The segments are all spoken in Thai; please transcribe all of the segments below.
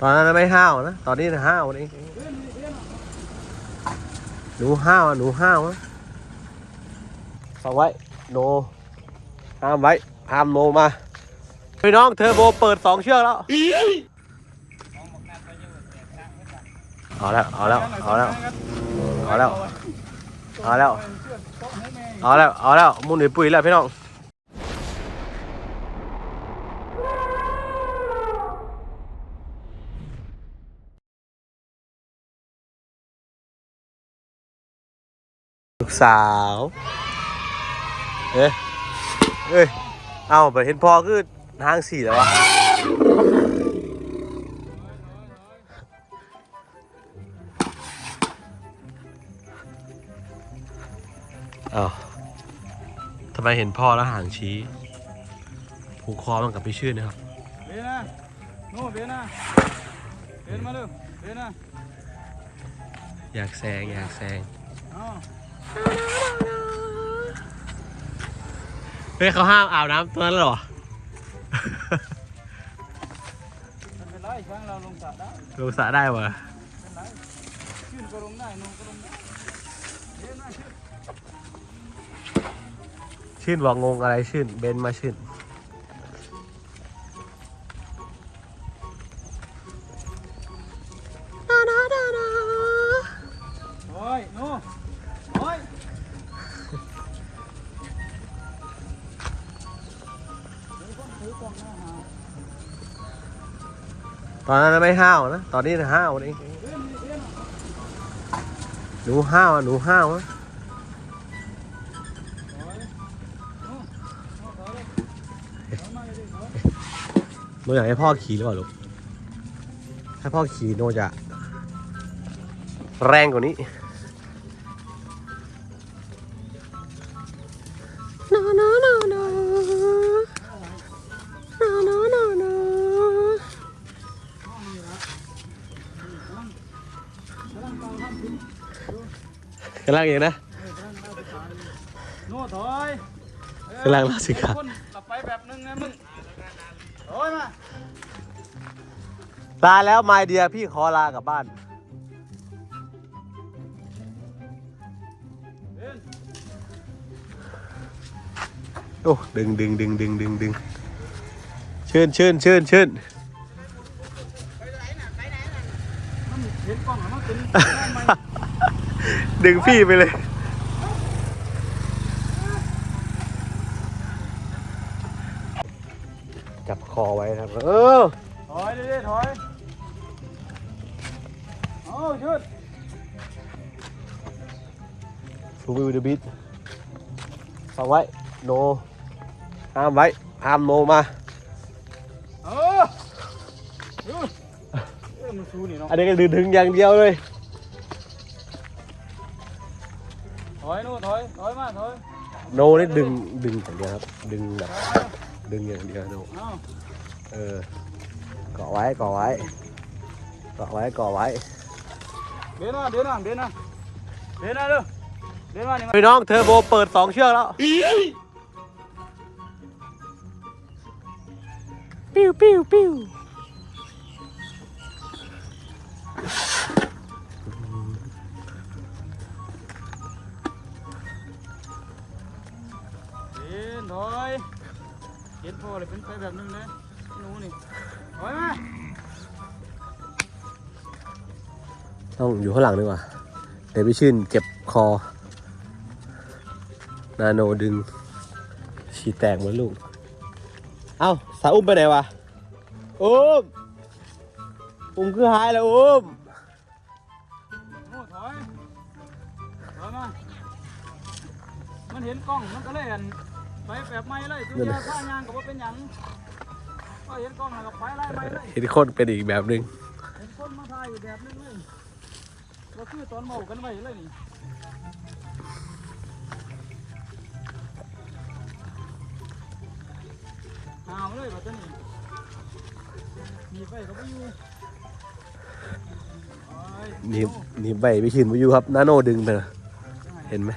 ตอนนั้นไม่ห้าวนะ ตอนนี้นะห้าวนี่หนูห้าวหนูห้าวนะฟังไว้ โน ห้ามไว้ ห้ามโนมาพี่น้องเทอร์โบเปิดสองเชือกแล้ว เอาแล้ว เอาแล้ว เอาแล้ว เอาแล้ว เอาแล้ว เอาแล้ว เอาแล้วมุนหรือปุ๋ยแล้วพี่น้อง ลูกสาว เอ๊ะเอ้ย เอาไปเห็นพอคือทางสี่แล้ววะอ้าวทำไมเห็นพ่อแล้วหางชี้ ผูกคอมันกับพี่ชื่นนะครับ เบนนะโน่เบนนะเบนมาเร็วเบนนะอยากแซงอยากแซง อ๋อ เฮ้ยเขาห้ามอาบน้ำตัวนั้นเหรอไม่เป็นไรช่างเราลงสระได้ลงสระได้วะไม่เป็นไรขึ้นก็ลงได้ลงก็ลงได้เบนมาขึ้น ชื่นบอกงงอะไรชื่น เบนมาชื่น ตอนนั้นไม่ห้าวนะ ตอนนี้นะห้าวนี่หนูห้าวหนูห้าวนะโอ้ยโน่โน่ถอยเลยถอยมาอยโนอยากให้พ่อขี่หรือเปล่าลูกถ้าพ่อขี่โนจะแรงกว่านี้ กำลังอย่างนะโน่ถอยกำลังล่าสิครับไปแบบนึงนะมึงโอยมาลาแล้วไมเดียพี่ขอลากลับบ้านโอ้ดึงดึงดึงดึงดึงดึงเชิญเชิญเชิญเชิญไปไหนน่ะไปไหนน่ะมันเห็นกล้องมันเป็น ดึงพี่ไปเลย จับคอไว้ครับ เออ ถอยดิถอย เอาชุดฟูวิวเดบิทฟังไว้โนห้ามไว้ ห้ามโนมา เออหยุดเอ้ยมันสู้นี่เนาะ อันนี้ก็ดึงถึงอย่างเดียวเลย อยนู่นถอยถอยมาถอยโนนี่ดึงดึงอย่างเดียวครับ ดึงแบบถอยมาดึงอย่างเดียวโนเอาเออเกาะไว้เกาะไว้เกาะไว้เกาะไว้ เดินมาเดินมาเดินมาเดินมาเร็วเดินมานี่มาพี่น้องเทอร์โบเปิดสองเชือกแล้ว ปิ้วปิ้วปิ้ว ถอยเห็นพ่อเลยเป็นไปแบบนึงเลยหนูนี่ถอยมาต้องอยู่ข้างหลังดีกว่าเดี๋ยวพี่ชื่นเก็บคอ นาโนดึงฉีดแตกเหมือนลูก เอ้า สาวอุ้มไปไหนวะ อุ้ม อุ้มคือหายแล้วอุ้มโน่ถอย ถอยมา มันเห็นกล้อง มันก็เลยอัน ไปแบบไม่เลยตัวเดียวท่ายางก็บ่เป็นหยังก็เห็นกล้องแล้วก็ไปไล่ไม่เลยเห็นคนเป็นอีกแบบหนึงเห็นคนมาถ่ายอยู่แบบนึงเลยก็คือตอนเมากันไว้เลยนี่หาวเลยแบบนี้มีไปก็ไม่อยู่โอ้ยนี่นี่ใบพี่ชื่นมาอยู่ครับ นาโนดึงไปนะเห็นไหม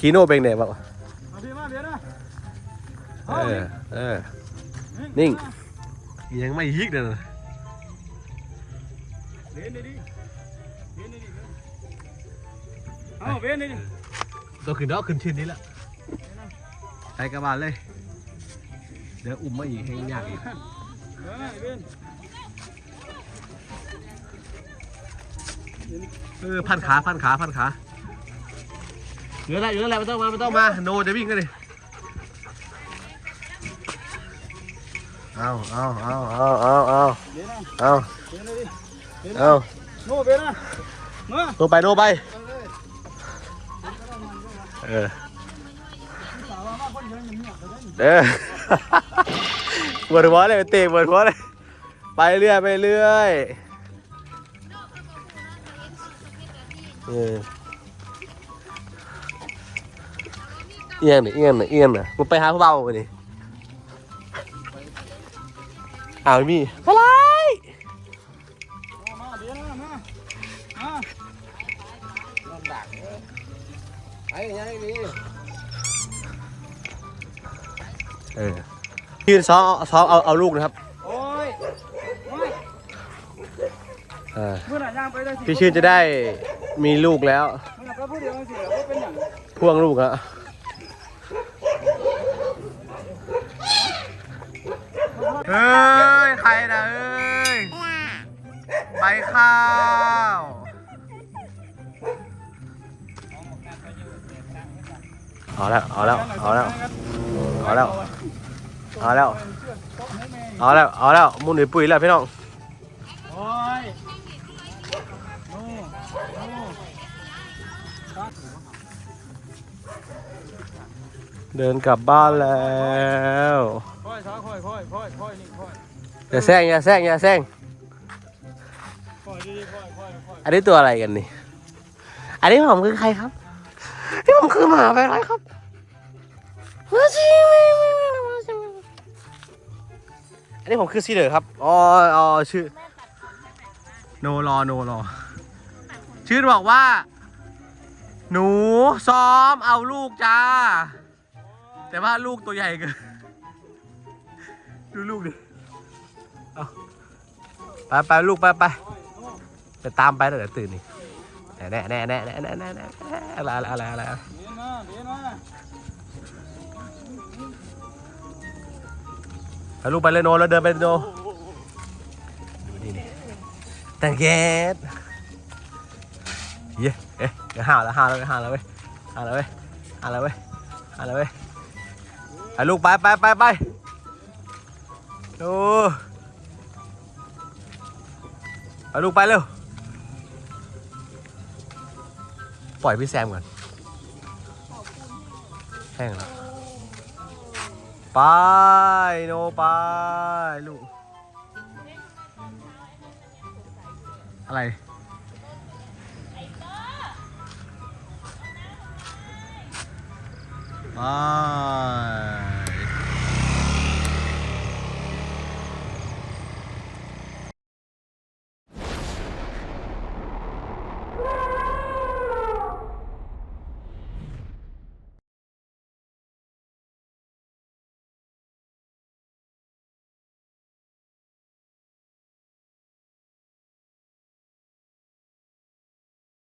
คีโน่เป็นไหนบ้างวะมาพี่มาเบียร์นะเออเออเอนิ่งยังไม่ยิกเลยนะเว้นดิดิเว้นดิดิเอาเว้นดิดิตัวขึ้นดอกขึ้นชิ้นนี้ละใส่กระบาลเลย เดี๋ยวอุ้มมาอีกให้ยากอีกเออเว้นเออพันขาพันขาพันขา เยอะแล้วเยอะแล้วไม่ต้องมาไม่ต้องมาโนจะวิ่งกันดิเอาเอาเอาเอาเอาเอาเว้นนะเอาเว้นดิเว้นเอาโน่เว้นนะมาโนไปโนไปเออสาวมาคนเดียวอย่างนี้ไปได้เออเบิดหัวเลยเตะเบิดหัวเลยไปเรื่อยไปเรื่อยเออ เอียงน่ะเอียงน่ะเอียงน่ะมันไปหาผู้เบาไปนี่อ้าวมีอะไรมาเดี๋ยวนะมามาเออพี่ซ้อมซ้อมเอาเอาลูกนะครับโอ้ยโอ้ยเออเมื่อไหร่ย่างไปได้สิพี่ชื่นจะได้มีลูกแล้วมันก็พูดเดียวสิแล้วเป็นอย่าง พ่วงลูกอะ เฮ้ยใครนะเอ้ยไปข้าวเอาแล้วเอาแล้วเอาแล้วเอาแล้วเอาแล้วเอาแล้วเอาแล้วมุนหรือปุ๋ยแล้วพี่น้องโอ้ยโน่โน่เดินกลับบ้านแล้ว ค่อยช้าค่อยค่อยค่อยค่อยนี่ค่อยอย่าแซงอย่าแซงอย่าแซงค่อยดีค่อยค่อยค่อยอันนี้ตัวอะไรกันนี่ อันนี้ผมคือใครครับนี่ผมคือหมาไปไรครับอันนี้ผมคือซีเดอร์ครับอ๋ออ๋อชื่อโนรอโนรอชื่อบอกว่า หนูซ้อมเอาลูกจ้า แต่ว่าลูกตัวใหญ่เกิน ดูลูกดิเอาไปไปลูกไปไปจะตามไปเดี๋ยวตื่นนี่แน่แน่แน่แน่แน่แน่แน่อะไรอะไรอะไรไปลูกไปเลยโนแล้วเดินไปโนนี่นี่ต่งเกตเย้เอ๊ะเดี๋ยวห้าแล้วห้าแล้วห้าแล้วเว้ยห้าแล้วเว้ยห้าแล้วเว้ยห้าแล้วเว้ยไปลูกไปไปไปไป ดูไปลูกไปเร็ว ปล่อยพี่แซมก่อน แห้งแล้ว ไป โนไป ลูก อะไร ไป